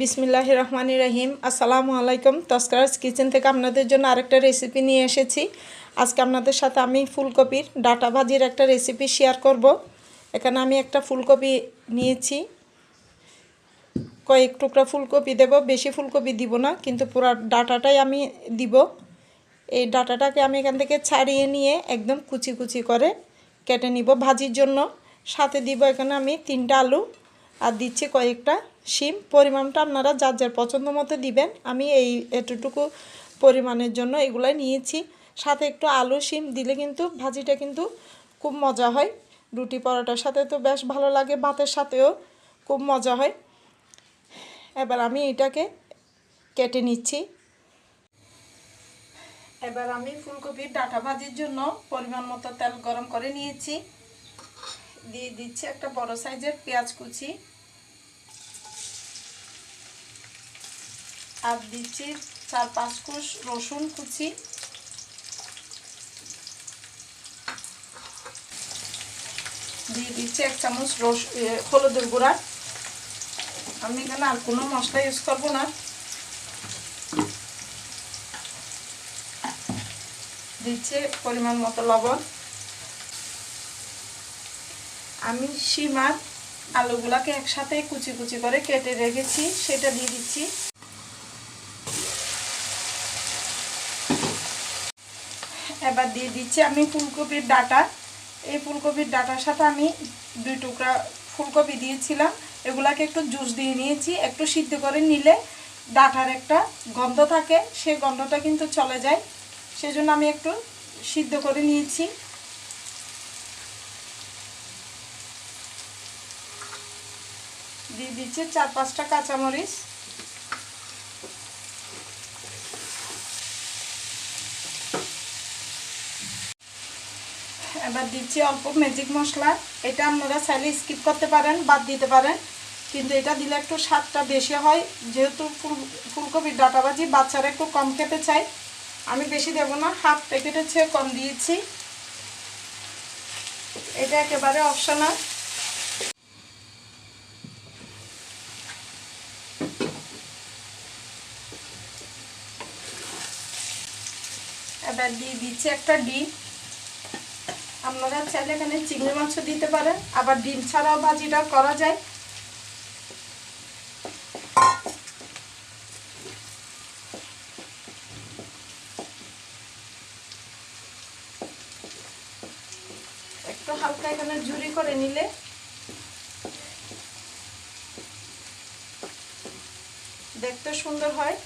বিসমিল্লাহ রহমান রহিম। আসসালামু আলাইকুম। তস্করাজ কিচেন থেকে আপনাদের জন্য আরেকটা রেসিপি নিয়ে এসেছি। আজকে আপনাদের সাথে আমি ফুলকপির ডাটা ভাজির একটা রেসিপি শেয়ার করব। এখানে আমি একটা ফুলকপি নিয়েছি। কয়েক টুকরা ফুলকপি দেব। বেশি ফুলকপি দিব না, কিন্তু পুরো ডাটাটাই আমি দিব। এই ডাটাটাকে আমি এখান থেকে ছাড়িয়ে নিয়ে একদম কুচি কুচি করে কেটে নিব ভাজির জন্য। সাথে দিব এখানে আমি তিনটা আলু। আর দিচ্ছি কয়েকটা শিম পরিমাণটা আপনারা যার যার পছন্দ মতো দিবেন। আমি এই এতটুকু পরিমাণের জন্য এগুলাই নিয়েছি। সাথে একটু আলু, শিম দিলে কিন্তু ভাজিটা কিন্তু খুব মজা হয়। রুটি পরোটার সাথে তো বেশ ভালো লাগে, ভাতের সাথেও খুব মজা হয়। এবার আমি এটাকে কেটে নিচ্ছি। এবার আমি ফুলকপির ডাটা ভাজির জন্য পরিমাণ মতো তেল গরম করে নিয়েছি। দিয়ে দিচ্ছি একটা বড় সাইজের পেঁয়াজ কুচি। আর দিচ্ছি চার পাঁচ কোষ রসুন কুচি। দিয়ে দিচ্ছি এক চামচ রস হলুদের গুঁড়া। আমি এখানে আর কোনো মশলা ইউজ করব না। দিচ্ছে পরিমাণ মতো লবণ। আমি সীমার আলুগুলাকে একসাথে কুচি কুচি করে কেটে রেখেছি, সেটা দিয়ে দিচ্ছি। এবার দিয়ে দিচ্ছি আমি ফুলকপির ডাটা। এই ফুলকপির ডাটার সাথে আমি দুই টুকরা ফুলকপি দিয়েছিলাম। এগুলাকে একটু জুস দিয়ে নিয়েছি, একটু সিদ্ধ করে নিলে ডাটার একটা গন্ধ থাকে, সে গন্ধটা কিন্তু চলে যায়। সেজন্য আমি একটু সিদ্ধ করে নিয়েছি। দিয়ে দিচ্ছি চার পাঁচটা কাঁচামরিচ। এবার দিচ্ছি অল্প ম্যাজিক মশলা। এটা আপনারা চাইলে স্কিপ করতে পারেন, বাদ দিতে পারেন। কিন্তু এটা দিলে একটু স্বাদটা বেশি হয়। যেহেতু ফুল, ফুলকপির ডাটা ভাজি বাচ্চারা একটু কম খেতে চায়। আমি বেশি দেব না, হাফ প্যাকেটের চেয়ে কম দিয়েছি। এটা একেবারে অপশনাল এবার দিয়ে দিচ্ছি একটা ডিম। আপনারা চাইলে এখানে চিংড়ি মাছও দিতে পারেন, আবার ডিম ছাড়াও ভাজিটা করা যায়। একটু হালকা এখানে ঝুরি করে নিলে। দেখতে সুন্দর হয়,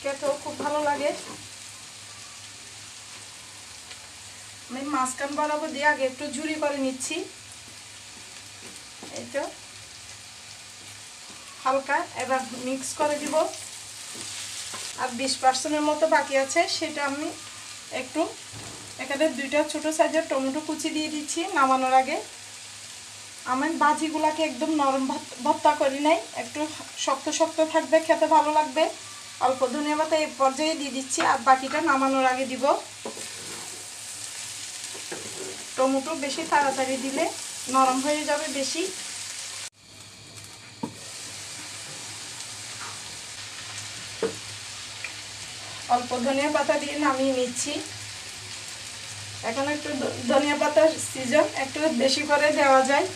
খেতেও খুব ভালো লাগে। আমি মাঝখান বরাবর দিয়ে আগে একটু ঝুরি করে নিচ্ছি। এই তো। হালকা এবার মিক্স করে দিব। আর বিশ পার্সেন্টের মতো বাকি আছে, সেটা আমি একটু এখানে দুইটা ছোট সাইজের টমেটো কুচি দিয়ে দিচ্ছি নামানোর আগে। আমার বাজিগুলাকে একদম নরম ভত্তা করি নাই, একটু শক্ত শক্ত থাকবে, খেতে ভালো লাগবে। অল্প ধনিয়া পাতা এই পর্যায়ে দিয়ে দিচ্ছি, আর বাকিটা নামানোর আগে দিব। টমেটো বেশি তাড়াতাড়ি দিলে নরম হয়ে যাবে বেশি। অল্প ধনিয়া পাতা দিয়ে নামিয়ে নিচ্ছি। এখন একটু ধনিয়া পাতার সিজন একটু বেশি করে দেওয়া যায়।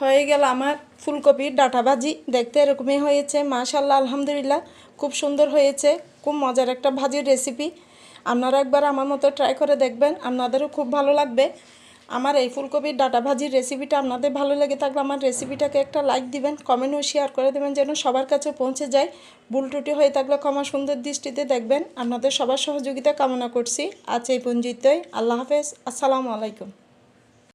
হয়ে গেল আমার ফুলকপির ডাটা ভাজি দেখতে এরকমই হয়েছে। মাশাল্লাহ আলহামদুলিল্লাহ, খুব সুন্দর হয়েছে। খুব মজার একটা ভাজির রেসিপি আপনারা একবার আমার মতো ট্রাই করে দেখবেন, আপনাদেরও খুব ভালো লাগবে। আমার এই ফুলকপির ডাটা ভাজির রেসিপিটা আপনাদের ভালো লেগে থাকলে আমার রেসিপিটাকে একটা লাইক দিবেন কমেন্টও শেয়ার করে দেবেন যেন সবার কাছে পৌঁছে যায়। ভুল ত্রুটি হয়ে থাকলে ক্ষমা সুন্দর দৃষ্টিতে দেখবেন। আপনাদের সবার সহযোগিতা কামনা করছি। আজ এই পঞ্জিতই আল্লাহ হাফেজ। আসসালামু আলাইকুম।